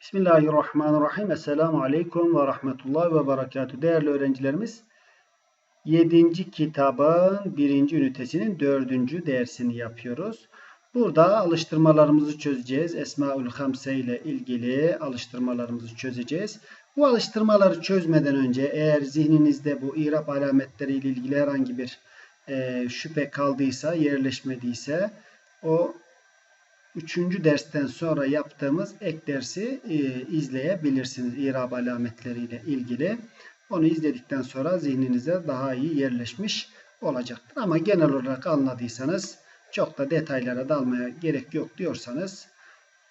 Bismillahirrahmanirrahim. Esselamu Aleyküm ve Rahmetullahi ve Berekatuhu. Değerli öğrencilerimiz, 7. kitabın 1. ünitesinin 4. dersini yapıyoruz. Burada alıştırmalarımızı çözeceğiz. Esmaül Hamse ile ilgili alıştırmalarımızı çözeceğiz. Bu alıştırmaları çözmeden önce eğer zihninizde bu irap alametleri ile ilgili herhangi bir e, şüphe kaldıysa, yerleşmediyse o Üçüncü dersten sonra yaptığımız ek dersi e, izleyebilirsiniz. İrab alametleriyle ilgili. Onu izledikten sonra zihninize daha iyi yerleşmiş olacaktır. Ama genel olarak anladıysanız çok da detaylara dalmaya gerek yok diyorsanız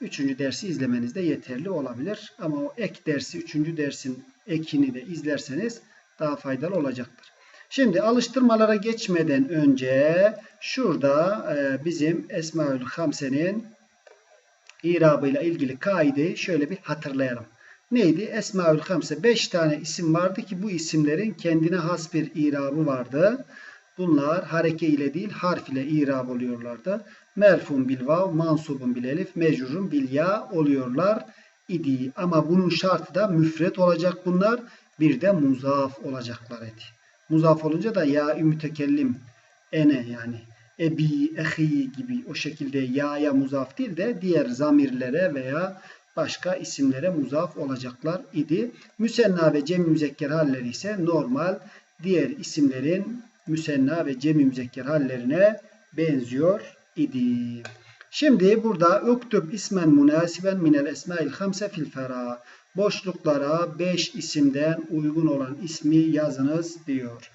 üçüncü dersi izlemeniz de yeterli olabilir. Ama o ek dersi, üçüncü dersin ekini de izlerseniz daha faydalı olacaktır. Şimdi alıştırmalara geçmeden önce şurada e, bizim Esmaül Hamse'nin irabıyla ilgili kaideyi şöyle bir hatırlayalım. Neydi? Esmaül Hamse. 5 tane isim vardı ki bu isimlerin kendine has bir irabı vardı. Bunlar hareke ile değil harf ile irab oluyorlardı. Merfun bil vav, mansubun bil elif, mecrurun bil ya oluyorlar idi. Ama bunun şartı da müfret olacak bunlar. Bir de muzaf olacaklar idi. Muzaf olunca da ya mütekellim ene yani ebi, ehi gibi o şekilde ya'ya muzaf değil de diğer zamirlere veya başka isimlere muzaf olacaklar idi. Müsenna ve cem müzekker halleri ise normal diğer isimlerin müsenna ve cem müzekker hallerine benziyor idi. Şimdi burada uktub ismen münasiben minel esmail hamse fil fera. Boşluklara 5 isimden uygun olan ismi yazınız diyor.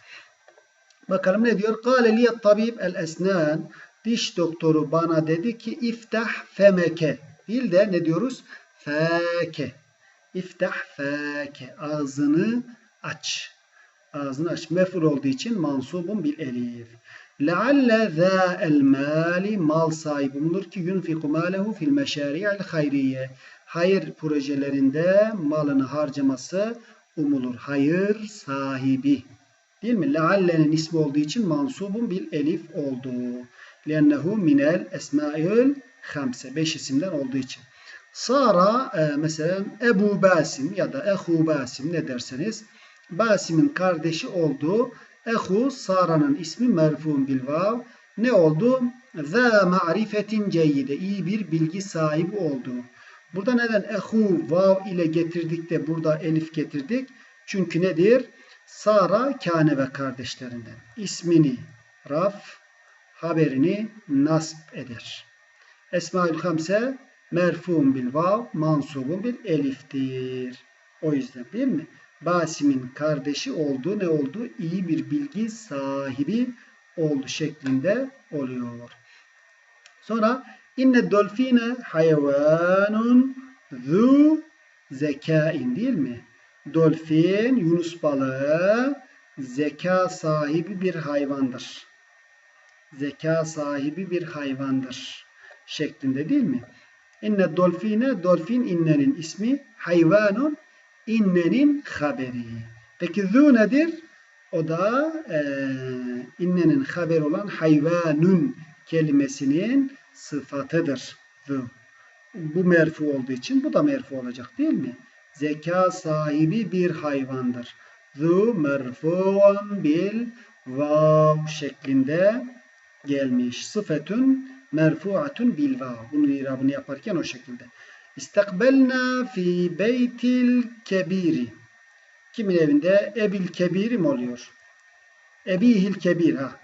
Bakalım ne diyor? Kâle liyet tabib el esnan. Diş doktoru bana dedi ki iftah femeke. Değil de ne diyoruz? Feke. İftah feke. Ağzını aç. Ağzını aç. Meful olduğu için mansubun bil elif. Lealle zâ el mali mal sahibi umulur ki yunfiku mâlehu fil meşâri'il hayriye. Hayır projelerinde malını harcaması umulur. Hayır sahibi. Değil mi? Lealle'nin ismi olduğu için mansubun bil elif oldu. Lennehu minel esmaül hamse. Beş isimden olduğu için. Sara e, mesela Ebu Basim ya da Ehu Basim ne derseniz Basim'in kardeşi oldu. Ehu Sara'nın ismi merfun bil vav. Ne oldu? Za ma'rifetin ceyyide. İyi bir bilgi sahibi oldu. Burada neden ehu vav ile getirdik de burada elif getirdik? Çünkü nedir? Sara Kâne ve kardeşlerinden. İsmini raf, haberini nasb eder. Esmaül Hamse merfun bil vav, mansubun bil eliftir. O yüzden değil mi? Basim'in kardeşi oldu ne oldu? İyi bir bilgi sahibi oldu şeklinde oluyor. Sonra inne dolfine hayvanun zu zekain değil mi? Dolfin, Yunus balığı zeka sahibi bir hayvandır. Zeka sahibi bir hayvandır şeklinde değil mi? İnne dolfine, dolfin innenin ismi, hayvanun innenin haberi. Peki zu nedir? O da e, innenin haber olan hayvanun kelimesinin sıfatıdır. Zu. Bu merfu olduğu için bu da merfu olacak değil mi? Zeka sahibi bir hayvandır. Zu merfu'un bil vav şeklinde gelmiş. Sıfetun merfu'atun bil vav. Bunun irabını yaparken o şekilde. İstakbelna fi beytil kebiri. Kimin evinde? Ebil kebiri mi oluyor? Ebihil kebir ha.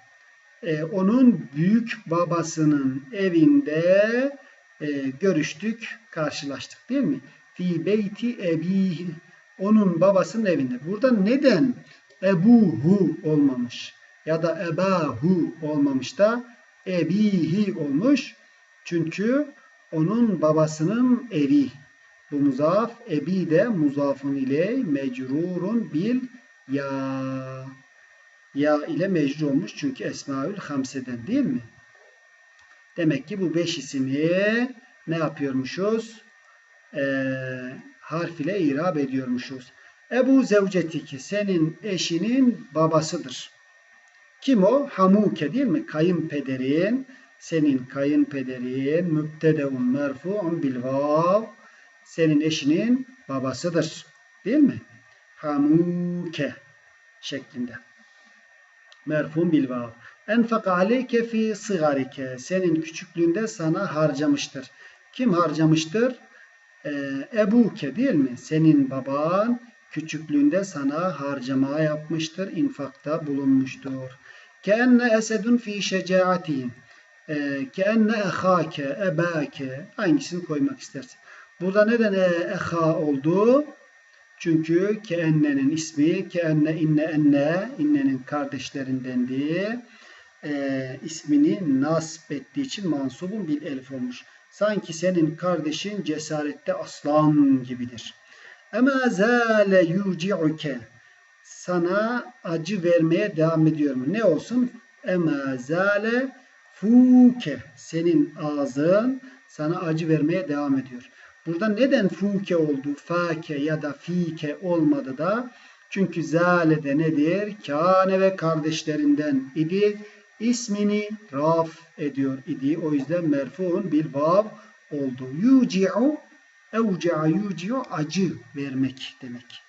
Ee, onun büyük babasının evinde e, görüştük, karşılaştık değil mi? Fi beyti ebihi onun babasının evinde. Burada neden ebuhu olmamış ya da ebahu olmamış da ebihi olmuş? Çünkü onun babasının evi. Bu muzaf ebi de muzafın ile mecrurun bil ya. Ya ile mecrur olmuş çünkü Esmaül Hamse'den değil mi? Demek ki bu beş ismi ne yapıyormuşuz? E, harf ile irab ediyormuşuz. Ebu zevcetiki senin eşinin babasıdır. Kim o? Hamuke değil mi? Kayınpederin. Senin kayınpederin mübtedeun merfu'un bil vav. senin eşinin babasıdır. Değil mi? Hamuke şeklinde. Merfun bil vav. Enfaka aleyke fi sigarike. Senin küçüklüğünde sana harcamıştır. Kim harcamıştır? Ee, Ebuke değil mi? Senin baban küçüklüğünde sana harcama yapmıştır, infakta bulunmuştur. Keenne esedun fi şecaatihim. Ee, keenne ehake, ebake. Hangisini koymak istersin? Burada neden e, eha oldu? Çünkü keennenin ismi, keenne inne enne, innenin kardeşlerindendi. Ee, ismini nasp ettiği için mansubun bir elif olmuş. Sanki senin kardeşin cesarette aslan gibidir. Ama zâle yuci'uke. Sana acı vermeye devam ediyor mu? Ne olsun? Ema zâle fuke. Senin ağzın sana acı vermeye devam ediyor. Burada neden fuke oldu? Fake ya da fike olmadı da? Çünkü zâle de nedir? Kâne ve kardeşlerinden idi. İsmini raf ediyor idi. O yüzden merfuun bir vav oldu. Yuci'u Evca'a yuci'u acı vermek demek.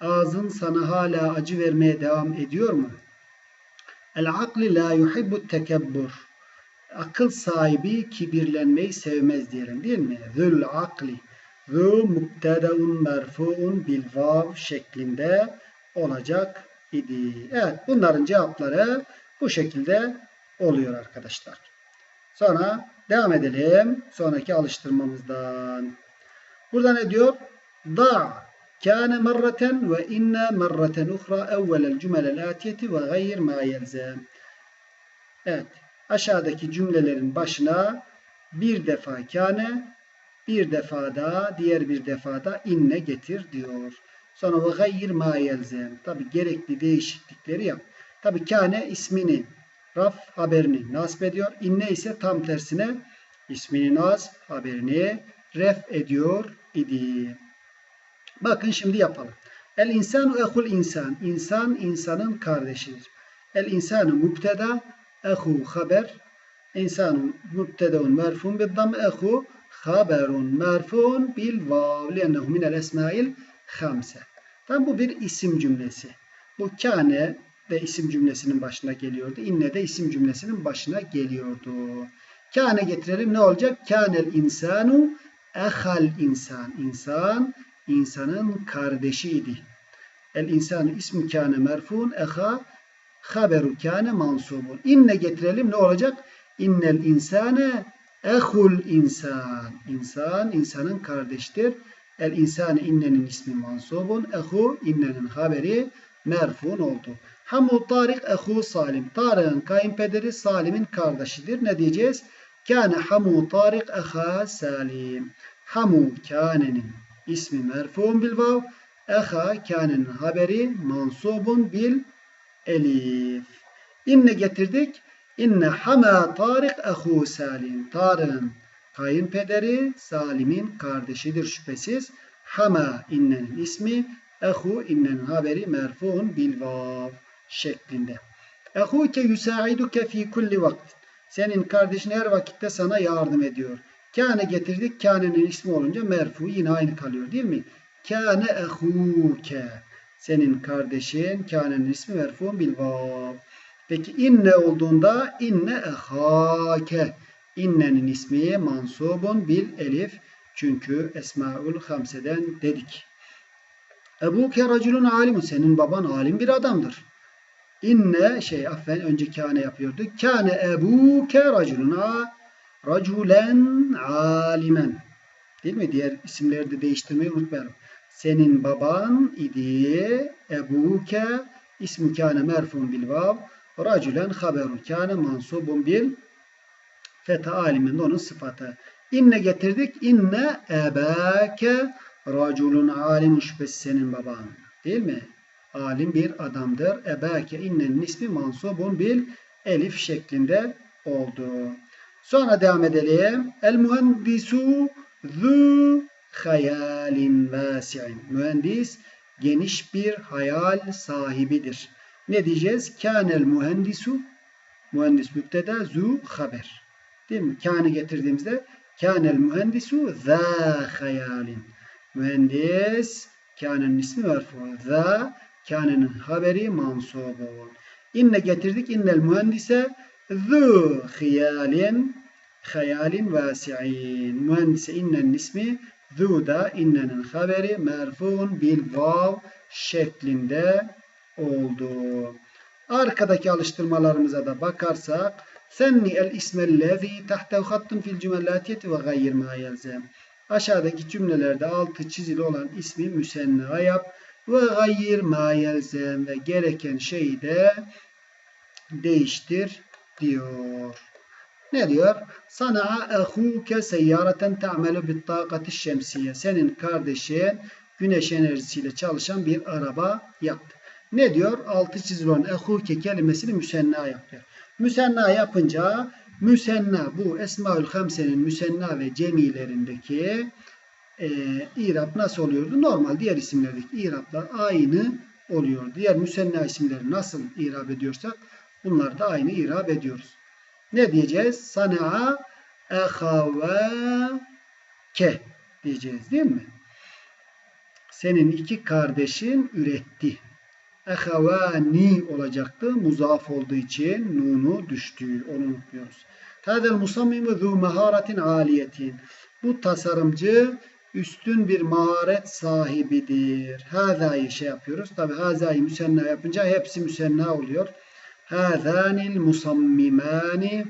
Ağzın sana hala acı vermeye devam ediyor mu? El akli la yuhibbu tekebbur. Akıl sahibi kibirlenmeyi sevmez diyelim değil mi? Zül akli. Zü mubtedaun merfuun bil vav şeklinde olacak idi. Evet bunların cevapları bu şekilde oluyor arkadaşlar. Sonra devam edelim sonraki alıştırmamızdan. Burada ne diyor? Da kâne merreten ve inne merreten uhra evvelel cümelel atiyeti ve gayr ma yelzem. Evet. Aşağıdaki cümlelerin başına bir defa kâne, bir defa da, diğer bir defa da inne getir diyor. Sonra ve gayr ma yelzem. Tabi gerekli değişiklikleri yap. Tabi kâne ismini, raf haberini nasip ediyor. İnne ise tam tersine ismini nas, haberini ref ediyor idi. Bakın şimdi yapalım. El insanu ehul insan. İnsan insanın kardeşidir. El insanu mübteda ehu haber. İnsanun mübtedaun merfun bil dam ehu haberun merfun bil vav liennehu minel esmail hamse. Tam bu bir isim cümlesi. Bu kâne de isim cümlesinin başına geliyordu. İnne de isim cümlesinin başına geliyordu. Kâne getirelim ne olacak? Kânel insanu ehal insan. İnsan insanın kardeşiydi. El insan ismi kâne merfun eha haberu kâne mansubun. İnne getirelim ne olacak? İnnel insane ehul insan. İnsan insanın kardeştir. El insane innenin ismi mansubun. Ehu innenin haberi merfun oldu. Hamu Tarik ehu Salim. Tarık'ın kayınpederi Salim'in kardeşidir. Ne diyeceğiz? Kâne hamu Tarik eha Salim. Hamu kânenin ismi merfuun bil vav. Eha kânenin haberi mansubun bil elif. İnne getirdik. İnne hama Tarik ehu Salim. Tarık'ın kayınpederi Salim'in kardeşidir şüphesiz. Hama innenin ismi. Ehu innenin haberi merfuun bil vav şeklinde. Ehuke yusaiduke fi kulli vakit. Senin kardeşin her vakitte sana yardım ediyor. Kâne getirdik. Kânenin ismi olunca merfu yine aynı kalıyor değil mi? Kâne ehuke. Senin kardeşin kânenin ismi merfu bil vav. Peki inne olduğunda inne ehake. İnnenin ismi mansubun bil elif. Çünkü esmaül hamseden dedik. Ebuke raculun alimun. Senin baban alim bir adamdır. İnne şey affen önce kâne yapıyordu. Kâne ebuke raculuna raculen alimen. Değil mi? Diğer isimleri de değiştirmeyi unutmayalım. Senin baban idi. Ebuke ismi kâne merfun bil vav. Raculen haberun kâne mansubun bil feta alimin onun sıfatı. İnne getirdik. İnne ebâke raculun alim şüphesiz senin baban. Değil mi? Alim bir adamdır. Ebâke innenin ismi mansubun bil elif şeklinde oldu. Sonra devam edelim. El mühendisu zu hayalin vasi'in. Mühendis geniş bir hayal sahibidir. Ne diyeceğiz? Kânel mühendisu mühendis müpteda zu haber. Değil mi? Kâne getirdiğimizde Kânel mühendisu zâ hayalin. Mühendis kânenin ismi merfu. Zâ kânenin haberi mansubun. İnne getirdik. İnnel mühendise zû hiyalin hayalin vasi'in. Mühendise innenin ismi zû da innenin haberi merfuun bil vav şeklinde oldu. Arkadaki alıştırmalarımıza da bakarsak senni el ismellezi tahtev hattun fil cümellatiyeti ve gayr ma. Aşağıdaki cümlelerde altı çizili olan ismi müsenna yap ve gayr ma ve gereken şeyi de değiştir diyor. Ne diyor? Sana ehuke seyyareten ta'melu bit takati şemsiye. Senin kardeşin güneş enerjisiyle çalışan bir araba yaptı. Ne diyor? Altı çizili olan ehuke kelimesini müsenna yapıyor. Müsenna yapınca müsenna bu Esmaül Hamse'nin müsenna ve cemilerindeki e, irap nasıl oluyordu? Normal diğer isimlerdeki iraplar aynı oluyor. Diğer müsenna isimleri nasıl irap ediyorsak bunlar da aynı irap ediyoruz. Ne diyeceğiz? Sana'a ke diyeceğiz değil mi? Senin iki kardeşin üretti. Ehavani olacaktı. Muzaf olduğu için nunu düştü. Onu unutmuyoruz. Tadel musammimu zu maharetin aliyetin. Bu tasarımcı üstün bir maharet sahibidir. Haza'yı şey yapıyoruz. Tabi haza'yı müsenna yapınca hepsi müsenna oluyor. Hazanil musammimani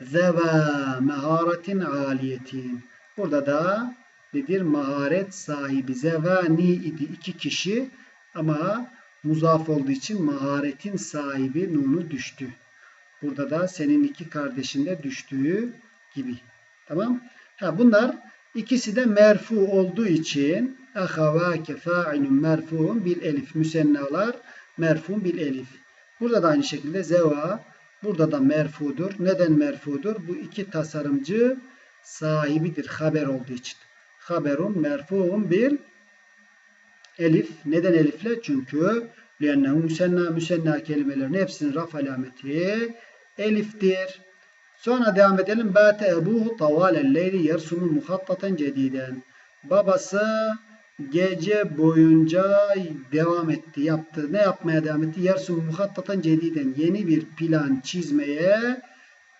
zeva maharetin aliyetin. Burada da nedir? Maharet sahibi. Zevani idi. iki kişi ama muzaf olduğu için maharetin sahibi nunu düştü. Burada da senin iki kardeşinde düştüğü gibi. Tamam. Ha, bunlar ikisi de merfu olduğu için ahavake fa'ilun merfuun bil elif. Müsennalar merfu bil elif. Burada da aynı şekilde zeva burada da merfudur. Neden merfudur? Bu iki tasarımcı sahibidir haber olduğu için. Haberun merfuun bil elif. Neden elifle? Çünkü liannehu müsenna müsenna kelimelerin hepsinin raf alameti eliftir. Sonra devam edelim. Bate ebuhu tavalel leyli yersumu muhattaten cediden. Babası gece boyunca devam etti, yaptı. Ne yapmaya devam etti? Yersumu muhattaten cediden. Yeni bir plan çizmeye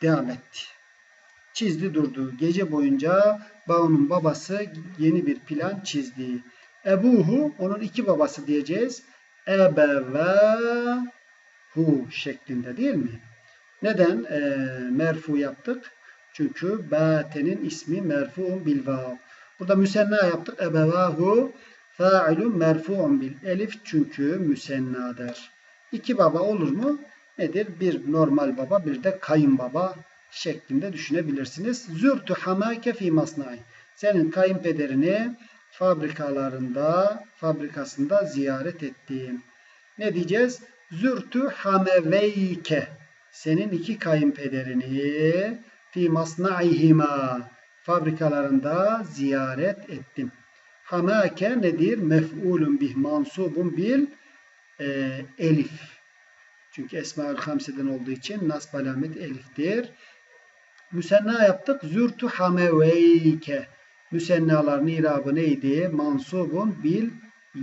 devam etti. Çizdi durdu. Gece boyunca Bao'nun babası yeni bir plan çizdi. Ebuhu onun iki babası diyeceğiz. Ebevehu şeklinde değil mi? Neden e, merfu yaptık? Çünkü batenin ismi merfuun bil vav. Burada müsenna yaptık. Ebevahu fa'ilun merfuun bil elif çünkü müsennadır. İki baba olur mu? Nedir? Bir normal baba bir de kayınbaba şeklinde düşünebilirsiniz. Zürtü hamake fi masnai. Senin kayınpederini fabrikalarında, fabrikasında ziyaret ettiğim. Ne diyeceğiz? Zürtü hameveyke. Senin iki kayınpederini fi masnaihima fabrikalarında ziyaret ettim. Hamake nedir? Mef'ulun bih mansubun bil e, elif. Çünkü Esma-ül Hamse'den olduğu için nasb alamet eliftir. Müsenna yaptık. Zürtü hameveyke. Müsennaların irabı neydi? Mansubun bil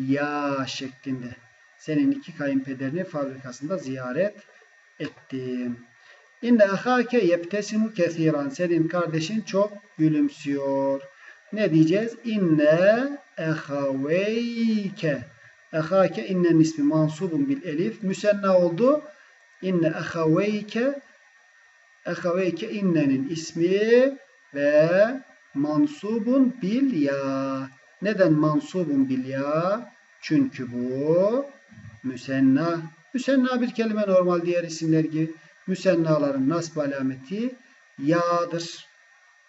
ya şeklinde. Senin iki kayınpederini fabrikasında ziyaret ettim. İnne ahake yebtesimu kesiran. Senin kardeşin çok gülümsüyor. Ne diyeceğiz? İnne ehaveyke. Ehake innen ismi mansubun bil elif. Müsenna oldu. İnne ehaveyke ehaveyke innenin ismi ve mansubun bil ya. Neden mansubun bil ya? Çünkü bu müsenna. Müsenna bir kelime normal diğer isimler gibi. Müsennaların nasb alameti ya'dır.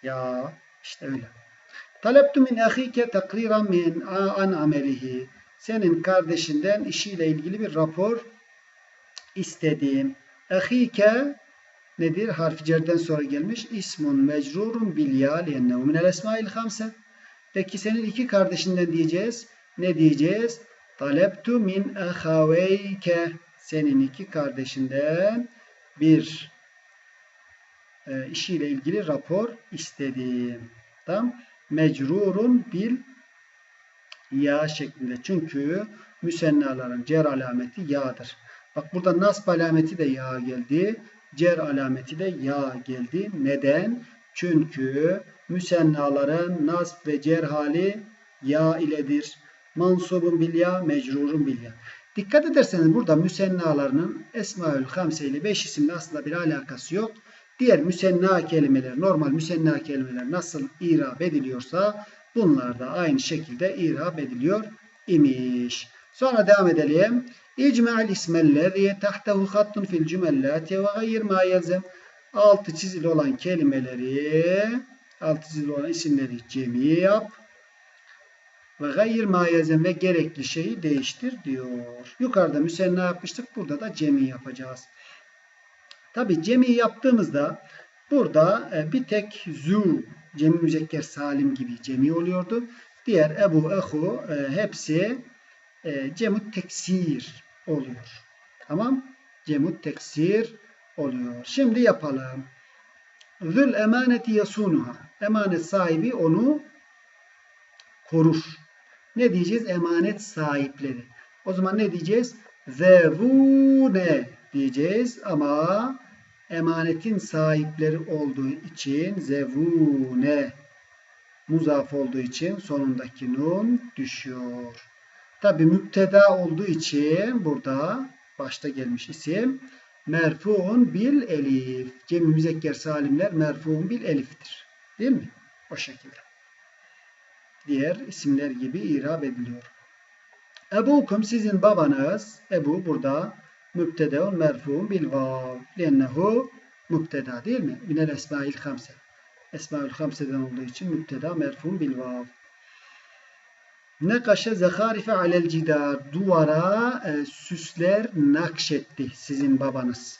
Ya işte öyle. Taleptu min ahike takriran min an amelihi. Senin kardeşinden işiyle ilgili bir rapor istedim. Ahike nedir? Harfi cerden sonra gelmiş. İsmun mecrurun bil ya liyennehu minel esmail hamse. Peki senin iki kardeşinden diyeceğiz. Ne diyeceğiz? Taleptu min ahaveyke. Senin iki kardeşinden bir e, işiyle ilgili rapor istedim. Tamam. Mecrurun bil ya şeklinde. Çünkü müsennaların cer alameti ya'dır. Bak burada nasb alameti de ya geldi. Cer alameti de ya geldi. Neden? Çünkü müsennaların nasb ve cer hali ya iledir. Mansubun bil ya, mecrurun bil ya. Dikkat ederseniz burada müsennalarının Esmaül Hamse ile beş isimle aslında bir alakası yok. Diğer müsenna kelimeler, normal müsenna kelimeler nasıl irab ediliyorsa bunlar da aynı şekilde irab ediliyor imiş. Sonra devam edelim. İcma'l ismellezî tahtehu hattun fil cümellâti ve gayr ma yelzem. Altı çizili olan kelimeleri, altı çizili olan isimleri cemi yap. Ve gayr ma yelzem ve gerekli şeyi değiştir diyor. Yukarıda müsenna yapmıştık. Burada da cemi yapacağız. Tabi cemi yaptığımızda burada e, bir tek zu, cemi müzekker salim gibi cemi oluyordu. Diğer ebu, ehu e, hepsi e, cemut teksir oluyor. Tamam. Cemut teksir oluyor. Şimdi yapalım. Zül emaneti yasunuha. Emanet sahibi onu korur. Ne diyeceğiz? Emanet sahipleri. O zaman ne diyeceğiz? Zevune diyeceğiz ama emanetin sahipleri olduğu için zevune muzaf olduğu için sonundaki nun düşüyor. Tabi müpteda olduğu için burada başta gelmiş isim merfuun bil elif. Cem müzekker salimler merfuun bil eliftir. Değil mi? O şekilde. Diğer isimler gibi irab ediliyor. Ebukum sizin babanız. Ebu burada mübtedeun merfuun bil vav. Lennehu mübteda değil mi? Minel esmail hamse. Esmaül hamseden olduğu için mübteda merfuun bil vav. Nekaşe zekarife alel cidar. Duvara e, süsler nakşetti sizin babanız.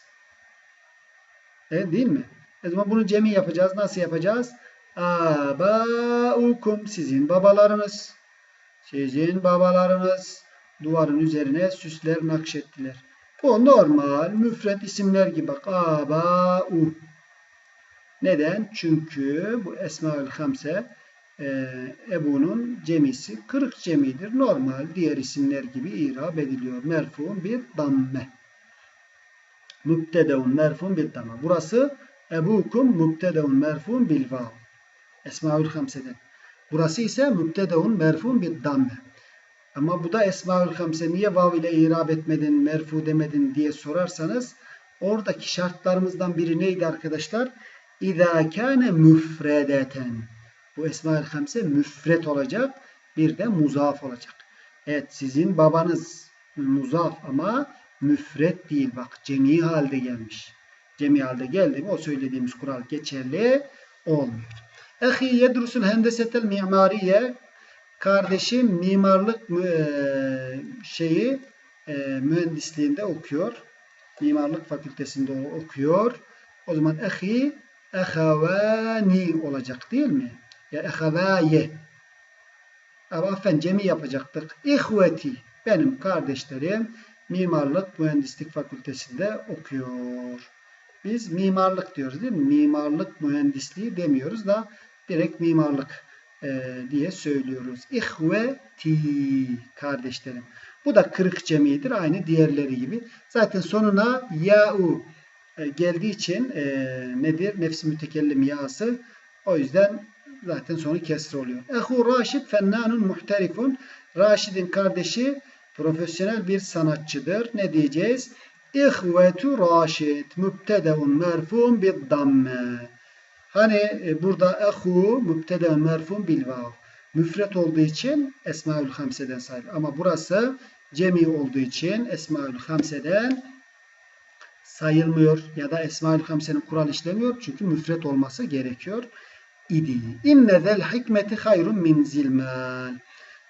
E, değil mi? O zaman bunu cemi yapacağız. Nasıl yapacağız? Abaukum sizin babalarınız. Sizin babalarınız duvarın üzerine süsler nakşettiler. Bu normal müfret isimler gibi bak. Abau. Neden? Çünkü bu Esmaül Hamse e, Ebu'nun cemisi kırık cemidir. Normal diğer isimler gibi irab ediliyor. Merfu'un bir damme. Mübtedeun merfu'un bir damme. Burası Ebukum mübtedeun merfu'un bil vav. Esmaül Hamse'den. Burası ise mübtedeun merfu'un bir damme. Ama bu da Esmaül Hamse niye vav ile irab etmedin, merfu demedin diye sorarsanız oradaki şartlarımızdan biri neydi arkadaşlar? İzâ kâne müfredeten. Bu Esma-ül Hamse müfret olacak. Bir de muzaf olacak. Evet sizin babanız muzaf ama müfret değil. Bak cemi halde gelmiş. Cemi halde geldi mi o söylediğimiz kural geçerli olmuyor. Ehi yedrusul hendesetel mimariye kardeşim mimarlık şeyi mühendisliğinde okuyor. Mimarlık fakültesinde okuyor. O zaman ehi ehavani olacak değil mi? Ya ehavaye. Ama affen cemi yapacaktık. İhveti. Benim kardeşlerim mimarlık mühendislik fakültesinde okuyor. Biz mimarlık diyoruz değil mi? Mimarlık mühendisliği demiyoruz da direkt mimarlık e, diye söylüyoruz. İhveti kardeşlerim. Bu da kırık cemidir. Aynı diğerleri gibi. Zaten sonuna ya'u e, geldiği için e, nedir? Nefsi mütekellim yası. O yüzden zaten sonu kesri oluyor. Ehu Raşid fennanun muhterifun. Raşid'in kardeşi profesyonel bir sanatçıdır. Ne diyeceğiz? İhvetu Raşid mübtedeun merfun bid damme. Hani e, burada ehu mübtedeun merfun bil vav. Müfret olduğu için Esmaül Hamse'den sayılır. Ama burası cemi olduğu için Esmaül Hamse'den sayılmıyor. Ya da Esmaül Hamse'nin kural işlemiyor. Çünkü müfret olması gerekiyor idi. İnne zel hikmeti hayrun min zilmal.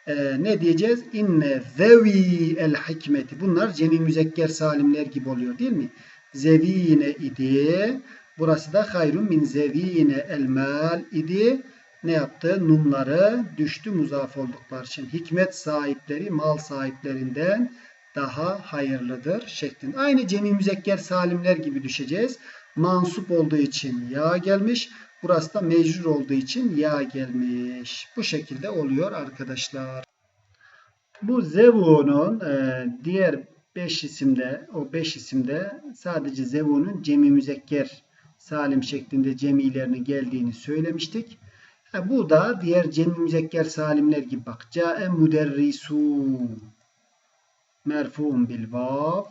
Ee, ne diyeceğiz? İnne zevi el hikmeti. Bunlar cemi müzekker salimler gibi oluyor değil mi? Zevine idi. Burası da hayrun min zevine el mal idi. Ne yaptı? Numları düştü muzaf oldukları için. Hikmet sahipleri mal sahiplerinden daha hayırlıdır şeklinde. Aynı cemi müzekker salimler gibi düşeceğiz. mansup olduğu için ya gelmiş. Burası da mecrur olduğu için ya gelmiş. Bu şekilde oluyor arkadaşlar. Bu Zevu'nun e, diğer 5 isimde, o 5 isimde sadece Zevu'nun cemi müzekker salim şeklinde cemilerinin geldiğini söylemiştik. Ha, bu da diğer cemi müzekker salimler gibi bak. Ca'e müderrisu merfuun bil vav.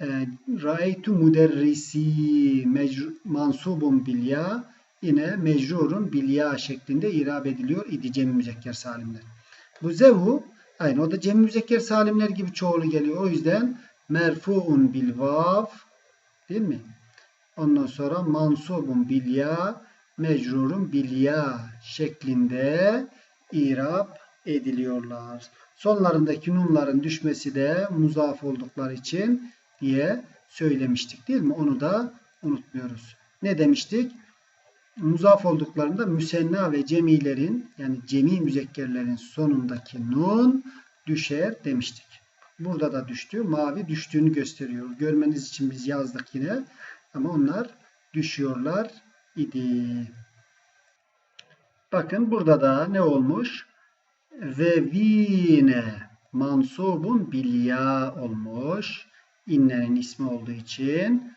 E, Ra'eytu müderrisi mansubun bil ya. Yine mecrurun bil ya şeklinde irab ediliyor idi cemi müzekker salimler. Bu zevu aynı o da cemi müzekker salimler gibi çoğulu geliyor. O yüzden merfuun bil vav değil mi? Ondan sonra mansubun bil ya mecrurun bil ya şeklinde irab ediliyorlar. Sonlarındaki nunların düşmesi de muzaf oldukları için diye söylemiştik değil mi? Onu da unutmuyoruz. Ne demiştik? Muzaf olduklarında müsenna ve cemilerin yani cemi müzekkerlerin sonundaki nun düşer demiştik. Burada da düştü. Mavi düştüğünü gösteriyor. Görmeniz için biz yazdık yine. Ama onlar düşüyorlar idi. Bakın burada da ne olmuş? Ve vine mansubun bilya olmuş. İnnenin ismi olduğu için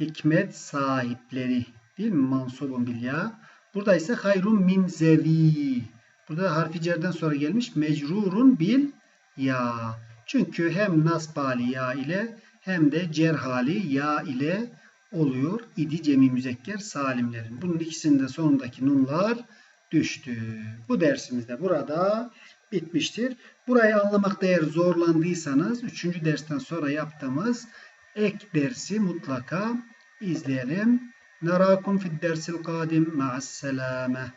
hikmet sahipleri değil mi? Mansubun bilya. Burada ise hayrun min zevi. Burada harfi cerden sonra gelmiş mecrurun bil ya. Çünkü hem nasbali ya ile hem de cerhali ya ile oluyor idi cemi müzekker salimlerin. Bunun ikisinde sonundaki nunlar düştü. Bu dersimiz de burada bitmiştir. Burayı anlamakta eğer zorlandıysanız 3. dersten sonra yaptığımız ek dersi mutlaka izleyelim. Narakum fid dersil kadim ma'as selame.